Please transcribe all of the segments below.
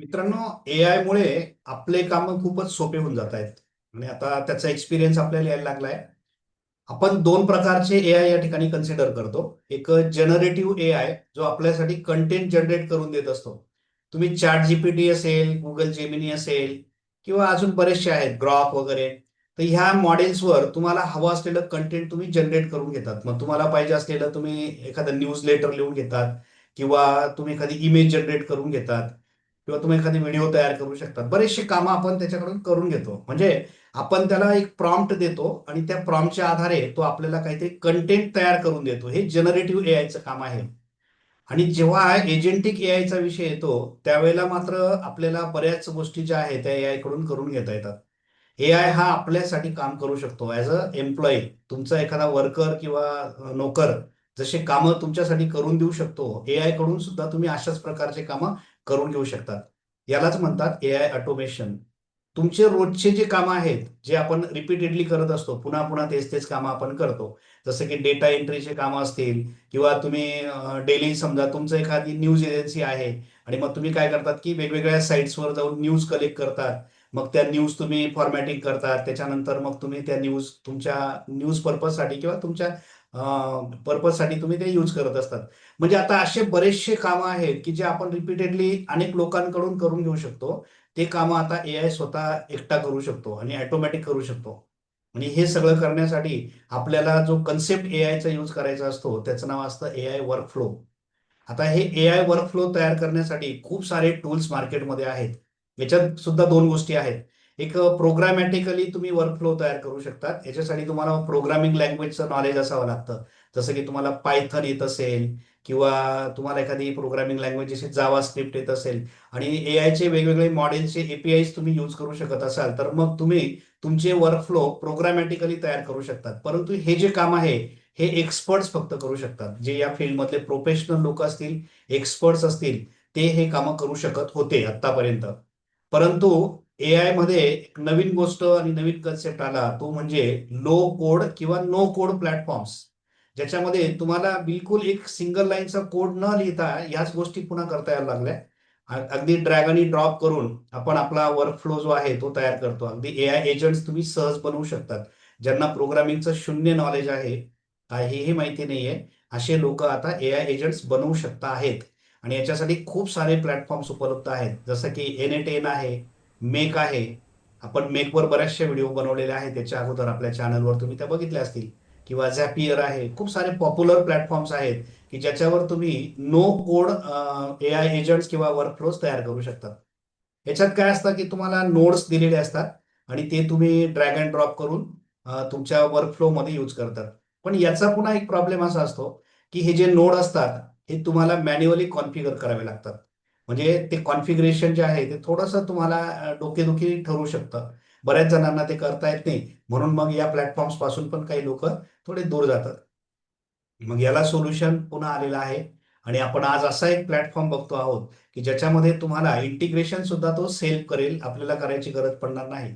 मित्रांनो ए आय मुळे आपले काम खूपच सोपे होऊन जात आहेत. आणि आता त्याचा एक्सपिरियन्स आपल्याला यायला लागलाय. आपण दोन प्रकारचे ए आय या ठिकाणी कन्सिडर करतो. एक जनरेटिव्ह ए आय जो आपल्यासाठी कंटेंट जनरेट करून देत असतो. तुम्ही चॅट जीपीटी असेल गुगल जेमिनी असेल किंवा अजून बरेचसे आहेत ग्रॉक वगैरे तर ह्या मॉडेल्सवर तुम्हाला हवं असलेलं कंटेंट तुम्ही जनरेट करून घेतात. मग तुम्हाला पाहिजे असलेलं तुम्ही एखादं न्यूज लेटर लिहून घेतात किंवा तुम्ही एखादी इमेज जनरेट करून घेतात. किंवा तुम्ही एखादी व्हिडिओ तयार करू शकता. बरेचशी कामं आपण त्याच्याकडून करून घेतो. म्हणजे आपण त्याला एक प्रॉम्प्ट देतो आणि त्या प्रॉम्प्टच्या आधारे तो आपल्याला काहीतरी कंटेंट तयार करून देतो. हे जनरेटिव्ह एआयचं काम आहे. आणि जेव्हा एजेंटिक एआयचा विषय येतो त्यावेळेला मात्र आपल्याला बऱ्याच गोष्टी ज्या आहेत त्या ए आयकडून करून घेता येतात. एआय हा आपल्यासाठी काम करू शकतो. ऍज अ एम्प्लॉई तुमचा एखादा वर्कर किंवा नोकर जसे कामं तुमच्यासाठी करून देऊ शकतो ए आयकडून सुद्धा तुम्ही अशाच प्रकारचे कामं करून घेऊ शकतात. यालाच म्हणतात ए आय ऑटोमेशन तुमचे रोजचे जे कामं आहेत जे आपण रिपीटेडली करत असतो पुन्हा पुन्हा तेच तेच कामं आपण करतो. जसं की डेटा एंट्रीचे कामं असतील किंवा तुम्ही डेली समजा तुमचं एखादी न्यूज एजन्सी आहे आणि मग तुम्ही काय करतात की वेगवेगळ्या साईट्सवर जाऊन न्यूज कलेक्ट करतात. मग त्या न्यूज तुम्ही फॉर्मॅटिंग करतात. त्याच्यानंतर मग तुम्ही त्या न्यूज तुमच्या न्यूज पर्पजसाठी किंवा तुमच्या पर्पजसाठी तुम्ही ते यूज करत असतात. म्हणजे आता असे बरेचसे कामं आहेत की जे आपण रिपीटेडली अनेक लोकांकडून करून घेऊ शकतो. ते कामं आता ए आय स्वतः एकटा करू शकतो आणि ऑटोमॅटिक करू शकतो. आणि हे सगळं करण्यासाठी आपल्याला जो कन्सेप्ट ए आयचा यूज करायचा असतो त्याचं नाव असतं ए आय वर्क फ्लो आता हे ए आय वर्क फ्लो तयार करण्यासाठी खूप सारे टूल्स मार्केटमध्ये आहेत. याच्यात सुद्धा दोन गोष्टी आहेत. एक प्रोग्रामॅटिकली तुम्ही वर्कफ्लो तयार करू शकतात. याच्यासाठी तुम्हाला प्रोग्रामिंग लँग्वेजचं नॉलेज असावं लागतं. जसं की तुम्हाला पायथन येत असेल किंवा तुम्हाला एखादी प्रोग्रामिंग लँग्वेज जशी जावा स्क्रिप्ट येत असेल आणि ए आयचे वेगवेगळे मॉडेलचे एपीआयज तुम्ही यूज करू शकत असाल तर मग तुम्ही तुमचे वर्कफ्लो प्रोग्रामॅटिकली तयार करू शकतात. परंतु हे जे काम आहे हे एक्सपर्ट्स फक्त करू शकतात. जे या फील्डमधले प्रोफेशनल लोक असतील एक्सपर्ट्स असतील ते हे कामं करू शकत होते आतापर्यंत परंतु ए आयमध्ये एक नवीन गोष्ट आणि नवीन कन्सेप्ट आला तो म्हणजे लो कोड किंवा नो कोड प्लॅटफॉर्म्स ज्याच्यामध्ये तुम्हाला बिलकुल एक सिंगल लाईनचा कोड न लिहिता याच गोष्टी पुन्हा करता यायला लागल्या. अगदी ड्रॅग आणि ड्रॉप करून आपण आपला वर्कफ्लो जो आहे तो तयार करतो. अगदी ए आय एजंट्स तुम्ही सहज बनवू शकतात. ज्यांना प्रोग्रामिंगचं शून्य नॉलेज आहे काहीही माहिती नाहीये असे लोक आता ए आय एजंट्स बनवू शकता आहेत. आणि याच्यासाठी खूप सारे प्लॅटफॉर्म्स उपलब्ध आहेत. जसं की एन ए टेन आहे मेक आहे. आपण मेकवर बऱ्याचशा व्हिडिओ बनवलेले आहेत. त्याच्या अगोदर आपल्या चॅनलवर तुम्ही त्या बघितल्या असतील. किंवा झॅपियर आहे. खूप सारे पॉप्युलर प्लॅटफॉर्म्स आहेत की ज्याच्यावर तुम्ही no code A I agents किंवा वर्कफ्लोज तयार करू शकतात याच्यात काय असतं की तुम्हाला नोड्स दिलेले असतात आणि ते तुम्ही ड्रॅग अँड ड्रॉप करून तुमच्या वर्कफ्लोमध्ये यूज करतात. पण याचा पुन्हा एक प्रॉब्लेम असा असतो की हे जे नोड असतात हे तुम्हाला मॅन्युअली कॉन्फिगर करावे लागतात. म्हणजे ते कॉन्फिगरेशन जे आहे ते थोडंसं तुम्हाला डोकेदुखी ठरू शकतं. बऱ्याच जणांना ते करता येत नाही. म्हणून मग या प्लॅटफॉर्म्सपासून पण काही लोक थोडे दूर जातात. मग याला सोल्युशन पुन्हा आलेलं आहे. आणि आपण आज असा एक प्लॅटफॉर्म बघतो आहोत की ज्याच्यामध्ये तुम्हाला इंटिग्रेशन सुद्धा तो सेल्फ करेल. आपल्याला करायची गरज पडणार नाही.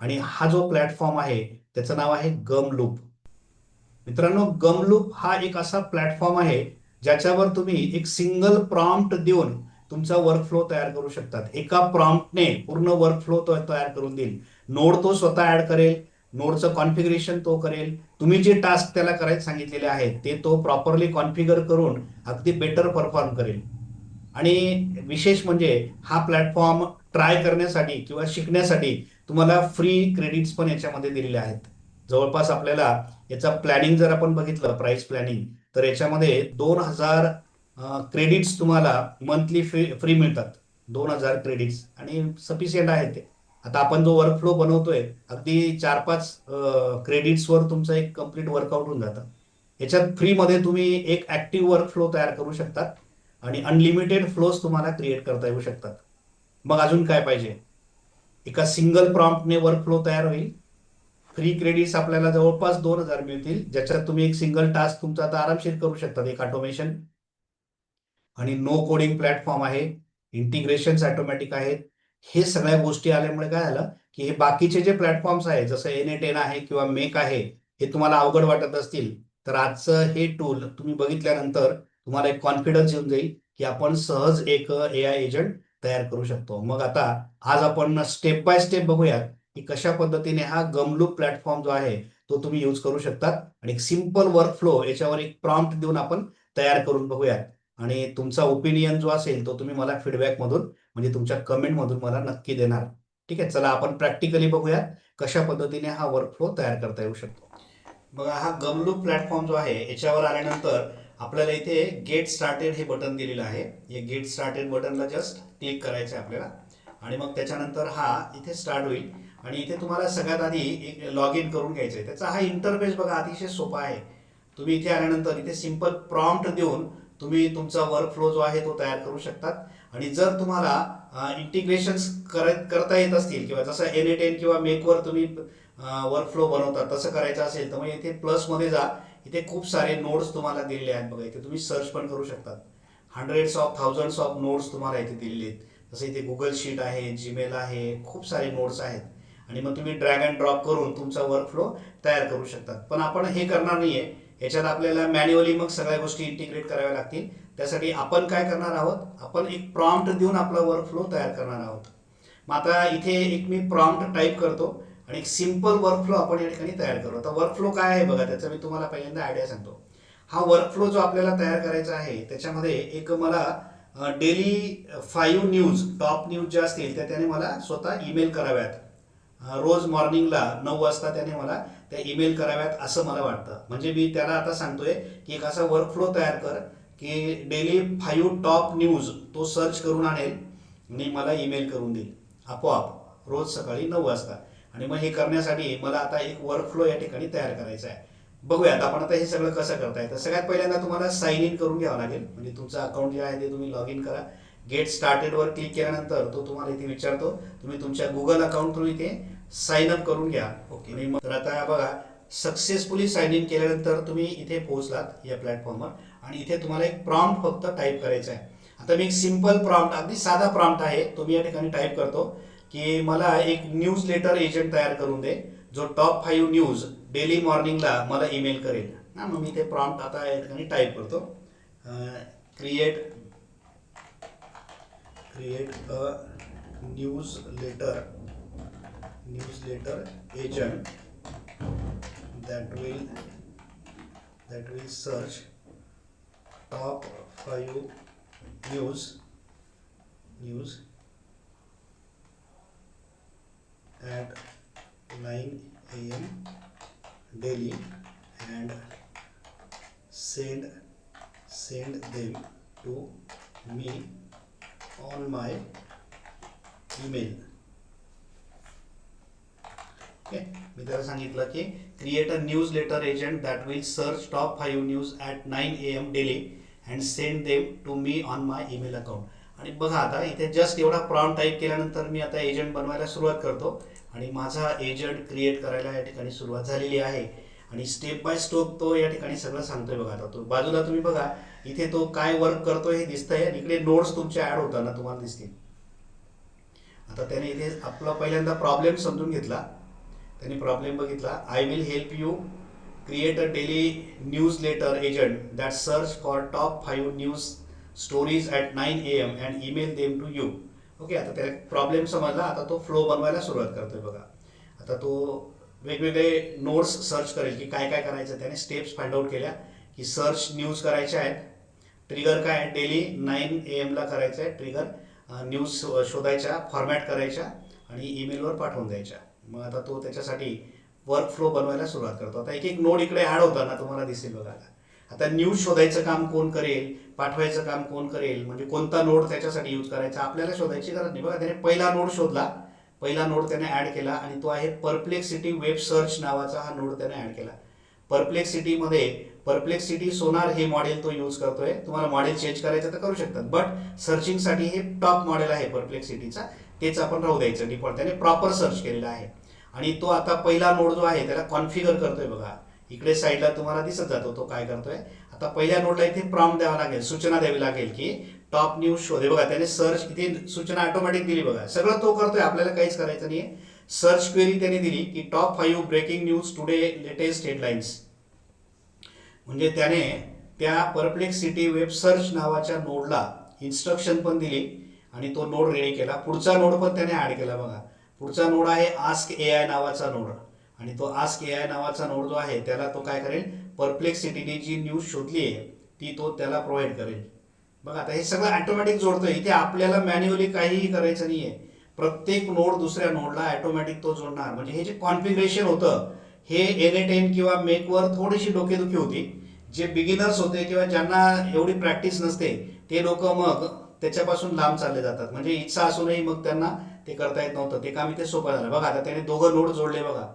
आणि हा जो प्लॅटफॉर्म आहे त्याचं नाव आहे गम लूप मित्रांनो गम लूप हा एक असा प्लॅटफॉर्म आहे ज्याच्यावर तुम्ही एक सिंगल प्रॉम्प्ट देऊन तुमचा वर्कफ्लो तयार करू शकतात. एका प्रॉम्प्टने पूर्ण वर्कफ्लो तो तयार करून देईल. नोड तो स्वतः ऍड करेल. नोडचं कॉन्फिगरेशन तो करेल. तुम्ही जे टास्क त्याला करायला सांगितलेले आहेत ते तो प्रॉपरली कॉन्फिगर करून अगदी बेटर परफॉर्म करेल. आणि विशेष म्हणजे हा प्लॅटफॉर्म ट्राय करण्यासाठी किंवा शिकण्यासाठी तुम्हाला फ्री क्रेडिट्स पण याच्यामध्ये दिलेले आहेत. जवळपास आपल्याला याचा प्लॅनिंग जर आपण बघितलं प्राइस प्लॅनिंग तर याच्यामध्ये दोन हजार क्रेडिट्स तुम्हाला मंथली फ्री फ्री मिळतात. दोन हजार क्रेडिट्स आणि सफिशियंट आहे ते. आता आपण जो वर्कफ्लो बनवतोय अगदी चार पाच क्रेडिट्सवर तुमचं एक कंप्लीट वर्कआउट होऊन जातं. याच्यात फ्रीमध्ये तुम्ही एक ॲक्टिव्ह वर्कफ्लो तयार करू शकतात आणि अनलिमिटेड फ्लोज तुम्हाला क्रिएट करता येऊ शकतात. मग अजून काय पाहिजे? एका सिंगल प्रॉम्प्टने वर्कफ्लो तयार होईल. फ्री क्रेडिट्स आपल्याला जवळपास दोन हजार मिळतील ज्याच्यात तुम्ही एक सिंगल टास्क तुमचा आता आरामशीर करू शकतात. एक ऑटोमेशन आणि नो कोडिंग प्लॅटफॉर्म आहे इंटिग्रेशन ऑटोमॅटिक आहेत. हे सगळ्या गोष्टी आल्यामुळे काय झालं की हे बाकीचे जे प्लॅटफॉर्म्स आहेत जसं एन ए टेन आहे किंवा मेक आहे हे तुम्हाला अवघड वाटत असतील तर आजचं हे टूल तुम्ही बघितल्यानंतर तुम्हाला एक कॉन्फिडन्स येऊन जाईल की आपण सहज एक ए आय एजंट तयार करू शकतो. मग आता आज आपण स्टेप बाय स्टेप बघूयात की कशा पद्धतीने हा गमलूप प्लॅटफॉर्म जो आहे तो तुम्ही यूज करू शकतात. आणि एक सिंपल वर्क फ्लो याच्यावर एक प्रॉम्प्ट देऊन आपण तयार करून बघूयात. आणि तुमचा ओपिनियन जो असेल तो तुम्ही मला फीडबॅक मधून म्हणजे तुमच्या कमेंट मधून मला नक्की देणार. ठीक आहे? चला आपण प्रॅक्टिकली बघूयात कशा पद्धतीने हा वर्क फ्लो तयार करता येऊ शकतो. बघा हा गमलू प्लॅटफॉर्म जो आहे याच्यावर आल्यानंतर आपल्याला इथे गेट स्टार्टेड हे बटन दिलेलं आहे. हे गेट स्टार्टेड बटनला जस्ट क्लिक करायचं आहे आपल्याला. आणि मग त्याच्यानंतर हा इथे स्टार्ट होईल. आणि इथे तुम्हाला सगळ्यात आधी एक लॉग इन करून घ्यायचं आहे त्याचा हा इंटरफेस बघा अतिशय सोपा आहे. तुम्ही इथे आल्यानंतर इथे सिंपल प्रॉम्प्ट देऊन तुम्ही तुमचा वर्क फ्लो जो आहे तो तयार करू शकतात. आणि जर तुम्हाला इंटिग्रेशन करता येत असतील किंवा जसं एन ए टेन किंवा मेकवर तुम्ही वर्क फ्लो बनवता तसं करायचं असेल तर मग इथे प्लसमध्ये जा. इथे खूप सारे नोट्स तुम्हाला दिलेले आहेत बघा. इथे तुम्ही सर्च पण करू शकतात. Hundreds of thousands of notes तुम्हाला इथे दिलेले आहेत. जसं इथे गुगल शीट आहे जीमेल आहे खूप सारे नोट्स आहेत. आणि मग तुम्ही ड्रॅग अँड ड्रॉप करून तुमचा वर्क फ्लो तयार करू शकतात. पण आपण हे करणार नाहीये. याच्यात आपल्याला मॅन्युअली मग सगळ्या गोष्टी इंटिग्रेट कराव्या लागतील. त्यासाठी आपण काय करणार आहोत? आपण एक प्रॉम्प्ट देऊन आपला वर्क फ्लो तयार करणार आहोत. मग आता इथे एक मी प्रॉम्प्ट टाईप करतो आणि एक सिंपल वर्क फ्लो आपण या ठिकाणी तयार करू आता वर्क फ्लो काय आहे बघा त्याचा मी तुम्हाला पहिल्यांदा आयडिया सांगतो. हा वर्क फ्लो जो आपल्याला तयार करायचा आहे त्याच्यामध्ये एक मला daily five news top news ज्या असतील त्या त्याने मला स्वतः ईमेल कराव्यात. रोज मॉर्निंगला नऊ वाजता त्याने मला त्या ईमेल कराव्यात असं मला वाटतं. म्हणजे मी त्याला आता सांगतोय की एक असा वर्क फ्लो तयार कर की डेली फाईव्ह टॉप न्यूज तो सर्च करून आणेल आणि मला ईमेल करून देईल. आपोआप रोज सकाळी नऊ वाजता. आणि मग हे करण्यासाठी मला आता एक वर्क फ्लो या ठिकाणी तयार करायचा आहे. बघूयात आपण आता हे सगळं कसं करताय? तर सगळ्यात पहिल्यांदा तुम्हाला साईन इन करून घ्यावं लागेल. म्हणजे तुमचं अकाउंट जे आहे ते तुम्ही लॉग इन करा. गेट स्टार्टेड वर क्लिक केल्यानंतर तो तुम्हाला इथे विचारतो तुम्ही तुमच्या गुगल अकाउंट थ्रू इथे साइन अप करून घ्या. ओके मग तर आता बघा सक्सेसफुली साइन इन केल्यानंतर तुम्ही इथे पोहोचलात या प्लॅटफॉर्मवर आणि इथे तुम्हाला एक प्रॉम्प्ट फक्त टाईप करायचा आहे. आता मी एक सिंपल प्रॉम्प्ट अगदी साधा प्रॉम्प्ट आहे तो मी या ठिकाणी टाईप करतो की मला एक न्यूज लेटर एजंट तयार करून दे जो टॉप फाईव्ह न्यूज डेली मॉर्निंगला मला ईमेल करेल. ना मग मी ते प्रॉम्प्ट आता या ठिकाणी टाईप करतो. Create create a newsletter newsletter agent that will that will search top five news news at 9 a.m. daily and send send them to me on my email okay मी त्याला सांगितलं की create a newsletter agent that will search top five news at nine A M daily and send them to me on my email account आणि बघा आता इथे just एवढा प्रॉम टाईप केल्यानंतर मी आता एजंट बनवायला सुरुवात करतो. आणि माझा एजंट क्रिएट करायला या ठिकाणी सुरुवात झालेली आहे. आणि स्टेप बाय स्टेप तो या ठिकाणी सगळं सांगतोय बघा. आता तो बाजूला तुम्ही बघा इथे तो काय वर्क करतोय हे दिसतंय. आणि इकडे नोट्स तुमच्या ऍड होताना तुम्हाला दिसतील. आता त्याने इथे आपला पहिल्यांदा प्रॉब्लेम समजून घेतला. त्यांनी प्रॉब्लेम बघितला. I will help you create a daily newsletter agent that search for top five news stories at nine A M and email them to you okay आता त्याला प्रॉब्लेम समजला. आता तो फ्लो बनवायला सुरुवात करतोय बघा. आता तो वेगवेगळे नोट्स सर्च करेल की काय काय करायचं. त्याने स्टेप्स फाइंड आउट केल्या की सर्च न्यूज करायच्या आहेत. ट्रिगर काय आहे? डेली नाईन ए एमला करायचं आहे ट्रिगर न्यूज शोधायच्या फॉर्मॅट करायच्या आणि ईमेलवर पाठवून द्यायच्या. मग आता तो त्याच्यासाठी वर्क फ्लो बनवायला सुरुवात करतो. आता एक एक नोड इकडे ॲड होताना तुम्हाला दिसेल बघा आता. आता न्यूज शोधायचं काम कोण करेल? पाठवायचं काम कोण करेल? म्हणजे कोणता नोड त्याच्यासाठी यूज करायचा? आपल्याला शोधायची गरज नाही. बघा त्याने पहिला नोड शोधला. पहिला नोड त्याने ॲड केला आणि तो आहे परप्लेक्सिटी वेब सर्च नावाचा हा नोड त्याने ॲड केला. परप्लेक्सिटीमध्ये परप्लेक्सिटी सोनार हे मॉडेल तो यूज करतोय. तुम्हाला मॉडेल चेंज करायचं तर करू शकतात. बट सर्चिंगसाठी हे टॉप मॉडेल आहे परप्लेक्सिटीचा तेच आपण राहू द्यायचं. डिफॉल्ट त्याने प्रॉपर सर्च केलेला आहे. आणि तो आता पहिला नोड जो आहे त्याला कॉन्फिगर करतोय बघा. इकडे साईडला तुम्हाला दिसत जातो. तो काय करतोय? आता पहिल्या नोडला इथे प्रॉम्प्ट द्यावा लागेल. सूचना द्यावी लागेल की टॉप न्यूज शोधे बघा त्याने सर्च इथे सूचना ऑटोमॅटिक दिली बघा. सगळं तो करतोय आपल्याला काहीच करायचं नाहीये. सर्च क्वेरी त्याने दिली की top five breaking news today latest headlines म्हणजे त्याने त्या परप्लेक्सिटी वेब सर्च नावाच्या नोडला इन्स्ट्रक्शन पण दिली आणि तो नोड रेडी केला. पुढचा नोड पण त्याने ऍड केला बघा. पुढचा नोड आहे आस्क ए आय नावाचा नोड आणि तो आस्क ए आय नावाचा नोड जो आहे त्याला तो काय करेल? परप्लेक्सिटीने जी न्यूज शोधली आहे ती तो त्याला प्रोव्हाइड करेल. बघा आता हे सगळं ऑटोमॅटिक जोडतं इथे आपल्याला मॅन्युअली काहीही करायचं नाहीये. प्रत्येक नोड दुसऱ्या नोडला ऑटोमॅटिक तो जोडणार. म्हणजे हे जे कॉन्फिगरेशन होतं हे एन टेन किंवा मेकवर थोडीशी डोकेदुखी होती. जे बिगिनर्स होते किंवा ज्यांना एवढी प्रॅक्टिस नसते ते लोक मग त्याच्यापासून लांब चालले जातात. म्हणजे इच्छा असूनही मग त्यांना ते करता येत नव्हतं. ते काम इथे सोपं झालं. बघा आता त्याने दोघं नोड जोडले बघा.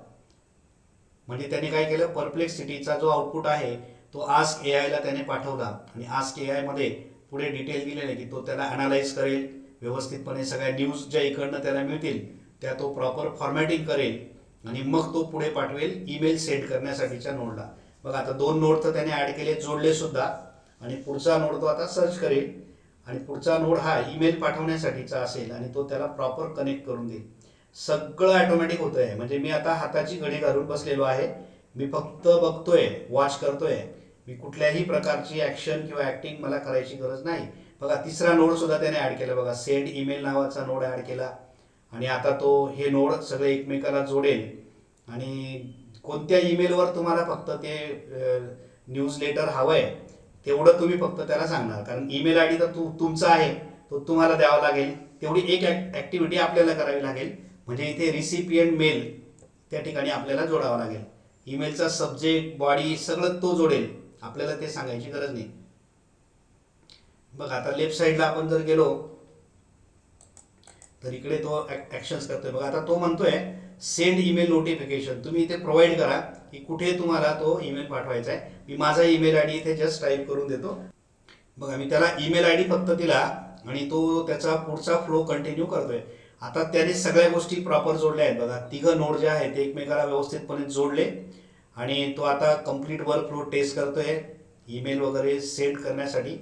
म्हणजे त्याने काय केलं? परप्लेक्सिटीचा जो आउटपुट आहे तो आस्क ए आयला त्याने पाठवला. आणि आस्क ए आयमध्ये पुढे डिटेल दिलेले की तो त्याला अनालाइज करेल व्यवस्थितपणे सगळ्या न्यूज ज्या इकडनं त्याला मिळतील त्या तो प्रॉपर फॉर्मॅटिंग करेल आणि मग तो पुढे पाठवेल ईमेल सेंड करण्यासाठीच्या नोडला बघा आता दोन नोड तर त्याने ॲड केले जोडले सुद्धा. आणि पुढचा नोड तो आता सर्च करेल. आणि पुढचा नोड हा ईमेल पाठवण्यासाठीचा असेल आणि तो त्याला प्रॉपर कनेक्ट करून देईल. सगळं ॲटोमॅटिक होतं आहे म्हणजे मी आता हाताची घडी घालून बसलेलो आहे. मी फक्त बघतोय वॉच करतोय. मी कुठल्याही प्रकारची ॲक्शन किंवा ॲक्टिंग मला करायची गरज नाही. बघा तिसरा नोड सुद्धा त्याने ॲड केला. बघा सेंड ईमेल नावाचा नोड ॲड केला. आणि आता तो हे नोड सगळे एकमेकाला जोडेल. आणि कोणत्या ईमेलवर तुम्हाला फक्त ते न्यूज लेटर हवं आहे तेवढं तुम्ही फक्त त्याला सांगणार. कारण ईमेल आय डी तर तू तुमचा आहे. तो तुम्हाला द्यावा लागेल. तेवढी एक ॲक्टिव्हिटी आपल्याला करावी लागेल. म्हणजे इथे रिसिपियंट मेल त्या ठिकाणी आपल्याला जोडावा लागेल. ईमेलचा सब्जेक्ट बॉडी सगळं तो जोडेल. आपल्याला ते सांगायची गरज नाही. बघा आता लेफ्ट साईडला आपण जर गेलो तर इकडे तो ऍक्शन्स करतोय. बघा आता तो म्हणतोय सेंड ईमेल नोटिफिकेशन तुम्ही इथे प्रोव्हाइड करा की कुठे तुम्हाला तो ईमेल पाठवायचा आहे मी माझा ईमेल आय डी इथे जस्ट टाईप करून देतो. बघा मी त्याला ईमेल आय डी फक्त दिला आणि तो त्याचा पुढचा फ्लो कंटिन्यू करतोय. आता त्याने सगळ्या गोष्टी प्रॉपर जोडल्या आहेत. बघा तिघं नोड जे आहेत ते एकमेकाला व्यवस्थितपणे जोडले. आणि तो आता कंप्लीट वर्क फ्लो टेस्ट करतोय. ईमेल वगैरे सेंड करण्यासाठी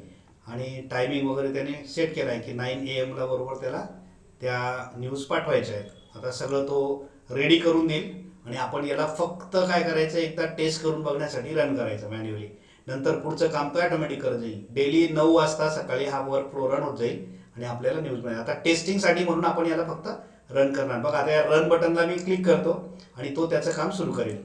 आणि टायमिंग वगैरे त्याने सेट केला आहे की नाईन ए एमला बरोबर त्याला त्या न्यूज पाठवायच्या आहेत. आता सगळं तो रेडी करून देईल आणि आपण याला फक्त काय करायचं एकदा टेस्ट करून बघण्यासाठी रन करायचं मॅन्युअली नंतर पुढचं काम तो ॲटोमॅटिक करत जाईल. डेली नऊ वाजता सकाळी हा वर्क फ्लो रन होत जाईल आणि आपल्याला न्यूज मिळेल. आता टेस्टिंगसाठी म्हणून आपण याला फक्त रन करणार. बघा आता या रन बटनला मी क्लिक करतो आणि तो त्याचं काम सुरू करेल.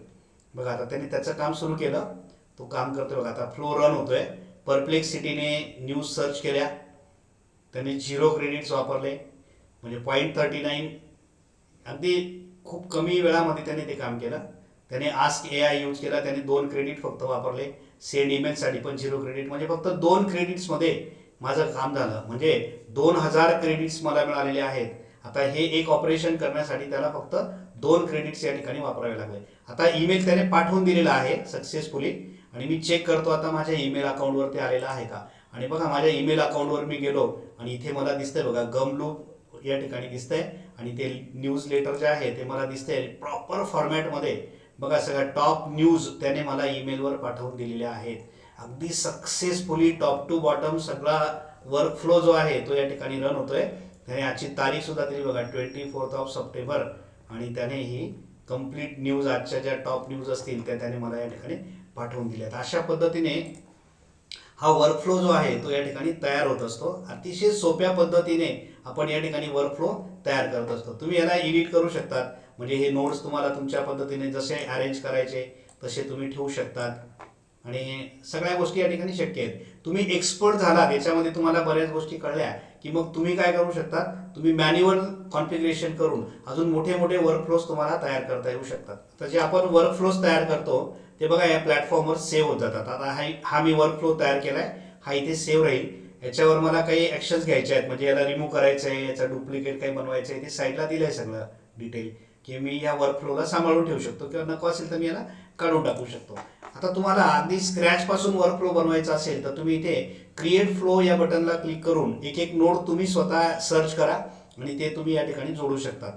बघा आता त्यांनी त्याचं काम सुरू केलं. तो काम करतोय बघा आता फ्लो रन होतोय. परप्लेक्सिटीने न्यूज सर्च केल्या. त्याने झिरो क्रेडिट्स वापरले. म्हणजे पॉईंट थर्टी नाईन अगदी खूप कमी वेळामध्ये त्यांनी ते काम केलं. त्याने आस्क ए आय यूज केला. त्याने दोन क्रेडिट फक्त वापरले. सेंड ईमेलसाठी पण झिरो क्रेडिट म्हणजे फक्त दोन क्रेडिट्समध्ये माझं काम झालं. म्हणजे दोन हजार क्रेडिट्स मला मिळालेले आहेत. आता हे एक ऑपरेशन करण्यासाठी त्याला फक्त दोन क्रेडिट्स या ठिकाणी वापरावे लागले. आता ईमेल त्याने पाठवून दिलेला आहे सक्सेसफुली आणि मी चेक करतो आता माझ्या ईमेल अकाउंटवर ते आलेलं आहे का? आणि बघा माझ्या ईमेल अकाउंटवर मी गेलो आणि इथे मला दिसतंय बघा गमलूप या ठिकाणी दिसतंय. आणि ते न्यूज लेटर जे आहे ते मला दिसतंय प्रॉपर फॉर्मॅटमध्ये बघा सगळ्या टॉप न्यूज त्याने मला ईमेलवर पाठवून दिलेल्या आहेत. अगदी सक्सेसफुली टॉप टू बॉटम सगळा वर्क फ्लो जो आहे तो या ठिकाणी रन होतोय. त्याने आजची तारीख सुद्धा दिली बघा ट्वेंटी फोर्थ ऑफ सप्टेंबर आणि त्याने ही कंप्लीट न्यूज आजच्या ज्या टॉप न्यूज असतील त्या त्याने मला या ठिकाणी पाठवून दिल्यात. अशा पद्धतीने हा वर्कफ्लो जो आहे तो या ठिकाणी तयार होत असतो. अतिशय सोप्या पद्धतीने आपण या ठिकाणी वर्कफ्लो तयार करत असतो. तुम्ही याला एडिट करू शकतात. म्हणजे हे नोट्स तुम्हाला तुमच्या पद्धतीने जसे अरेंज करायचे तसे तुम्ही ठेवू शकतात. आणि सगळ्या गोष्टी या ठिकाणी शक्य आहेत. तुम्ही एक्सपर्ट झालात याच्यामध्ये तुम्हाला बऱ्याच गोष्टी कळल्या. की मग तुम्ही काय करू शकता? तुम्ही मॅन्युअल कॉन्फिगरेशन करून अजून मोठे मोठे वर्कफ्लोज तुम्हाला तयार करता येऊ शकतात. तर जे आपण वर्कफ्लोज तयार करतो ते बघा या प्लॅटफॉर्मवर सेव्ह होत जातात. आता हा हा मी वर्कफ्लो तयार केला आहे हा इथे सेव्ह राहील. याच्यावर मला काही ॲक्शन्स घ्यायचे आहेत. म्हणजे याला रिमूव्ह करायचं आहे याचा डुप्लिकेट काही बनवायचं आहे ते साईडला दिलं आहे सगळं डिटेल की मी या वर्कफ्लोला सांभाळून ठेवू शकतो. किंवा नको असेल तर मी याला काढून टाकू शकतो. आता तुम्हाला अगदी स्क्रॅच पासून वर्कफ्लो बनवायचा असेल तर तुम्ही इथे क्रिएट फ्लो या बटनला क्लिक करून एक एक नोड तुम्ही स्वतः सर्च करा आणि ते तुम्ही या ठिकाणी जोडू शकता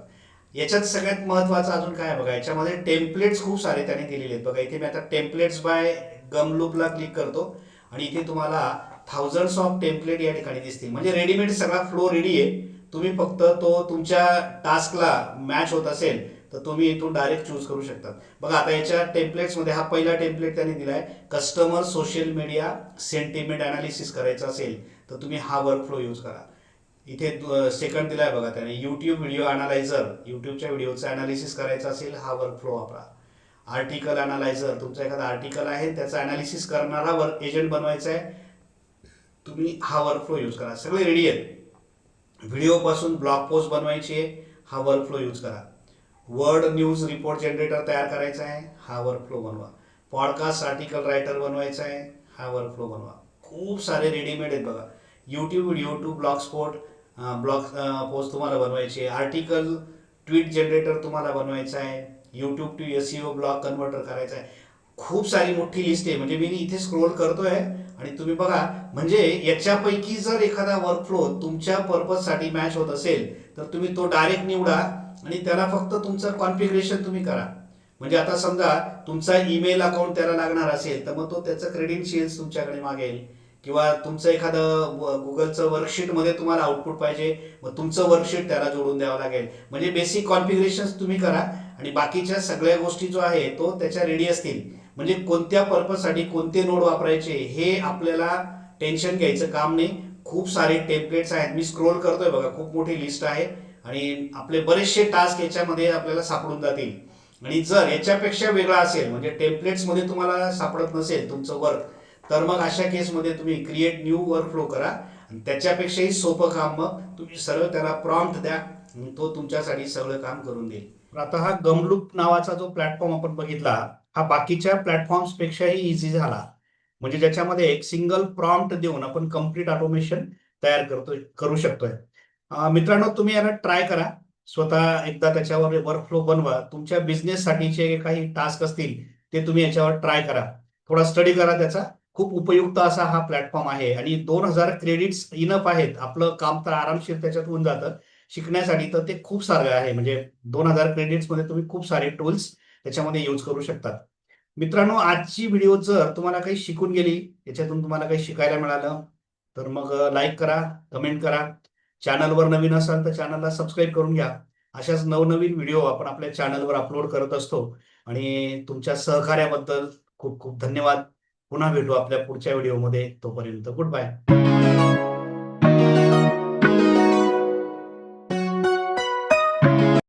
याच्यात सगळ्यात महत्त्वाचं अजून काय बघा याच्यामध्ये टेम्पलेट्स खूप सारे त्याने दिलेले आहेत. बघा इथे मी आता टेम्पलेट्स बाय गमलूपला क्लिक करतो आणि इथे तुम्हाला थाउजंड्स ऑफ टेम्पलेट या ठिकाणी दिसतील. म्हणजे रेडीमेड सगळा फ्लो रेडी आहे. तुम्ही फक्त तो तुमच्या टास्कला मॅच होत असेल तर तुम्ही इथून डायरेक्ट चूज करू शकता. बघा आता याच्या टेम्पलेट्समध्ये हा पहिला टेम्पलेट त्यांनी आहे customer social media sentiment analysis करायचं असेल तर तुम्ही हा वर्कफ्लो यूज करा. इथे सेकंड दिला आहे बघा त्याने यूट्यूब व्हिडिओ अनालायझर यूट्यूबच्या व्हिडिओचं अनालिसिस करायचं असेल हा वर्कफ्लो वापरा. आर्टिकल अनालायझर तुमचा एखादा आर्टिकल आहे त्याचा अनालिसिस करणारा वर्क एजंट बनवायचा आहे तुम्ही हा वर्कफ्लो यूज करा. सगळे रेडी आहेत. व्हिडिओपासून ब्लॉग पोस्ट बनवायची आहे. हा वर्कफ्लो यूज करा. वर्ड न्यूज रिपोर्ट जनरेटर तयार करायचा आहे. हा वर्कफ्लो बनवा. पॉडकास्ट आर्टिकल रायटर बनवायचा आहे. हा वर्कफ्लो बनवा. खूप सारे रेडीमेड आहेत बघा. YouTube video to blog sport blog post तुम्हाला बनवायची आहे. आर्टिकल ट्वीट जनरेटर तुम्हाला बनवायचं आहे. YouTube to S O blog converter करायचा आहे. खूप सारी मोठी लिस्ट आहे. म्हणजे मी इथे स्क्रोल करतोय. आणि तुम्ही बघा म्हणजे याच्यापैकी जर एखादा वर्कफ्लो तुमच्या पर्पजसाठी मॅच होत असेल तर तुम्ही तो डायरेक्ट निवडा आणि त्याला फक्त तुमचं कॉन्फिगरेशन तुम्ही करा. म्हणजे आता समजा तुमचा ईमेल अकाउंट त्याला लागणार असेल तर मग तो त्याचं क्रेडेन्शियल्स तुमच्याकडे मागेल. किंवा तुमचं एखादं गुगलचं वर्कशीटमध्ये तुम्हाला आउटपुट पाहिजे मग तुमचं वर्कशीट त्याला जोडून द्यावं लागेल. म्हणजे बेसिक कॉन्फिगरेशन तुम्ही करा आणि बाकीच्या सगळ्या गोष्टी जो आहे तो त्याच्या रेडी असतील. म्हणजे कोणत्या पर्पजसाठी कोणते नोड वापरायचे हे आपल्याला टेन्शन घ्यायचं काम नाही. खूप सारे टेम्पलेट्स आहेत. मी स्क्रोल करतोय बघा खूप मोठी लिस्ट आहे. आणि आपले बरेचसे टास्क याच्यामध्ये आपल्याला सापडून जातील. आणि जर याच्यापेक्षा वेगळा असेल म्हणजे टेम्पलेट्समध्ये तुम्हाला सापडत नसेल तुमचं वर्क तर मग अशा केसमध्ये तुम्ही क्रिएट न्यू वर्क फ्लो करा. आणि त्याच्यापेक्षाही सोपं काम मग तुम्ही सरळ त्याला प्रॉम्प्ट द्या. तो तुमच्यासाठी सगळं काम करून देईल. आता हा गमलूप नावाचा जो प्लॅटफॉर्म आपण बघितला हा बाकीच्या प्लॅटफॉर्म्स पेक्षाही इझी झाला. म्हणजे ज्याच्यामध्ये एक सिंगल प्रॉम्प्ट देऊन आपण कंप्लीट ऑटोमेशन तयार करतोय करू शकतोय. मित्रांनो तुम्ही याला ट्राय करा. स्वतः एकदा त्याच्यावर वर्कफ्लो बनवा. तुमच्या बिझनेससाठीचे काही टास्क असतील ते तुम्ही याच्यावर ट्राय करा. थोडा स्टडी करा त्याचा. खूप उपयुक्त असा हा प्लॅटफॉर्म आहे. आणि दोन हजार क्रेडिट्स इनफ आहेत. आपलं काम तर आरामशीर त्याच्यात होऊन जातं. शिकण्यासाठी तर ते खूप सारं आहे. म्हणजे दोन हजार क्रेडिट्समध्ये तुम्ही खूप सारे टूल्स त्याच्यामध्ये यूज करू शकतात. मित्रांनो आजची व्हिडिओ जर तुम्हाला काही शिकून गेली याच्यातून तुम्हाला काही शिकायला मिळालं तर मग लाईक करा कमेंट करा. चॅनलवर नवीन असाल तर चॅनलला सबस्क्राईब करून घ्या. अशाच नवनवीन व्हिडिओ आपण आपल्या चॅनलवर अपलोड करत असतो. आणि तुमच्या सहकार्याबद्दल खूप खूप धन्यवाद. पुन्हा भेटू आपल्या पुढच्या व्हिडिओमध्ये तोपर्यंत गुड बाय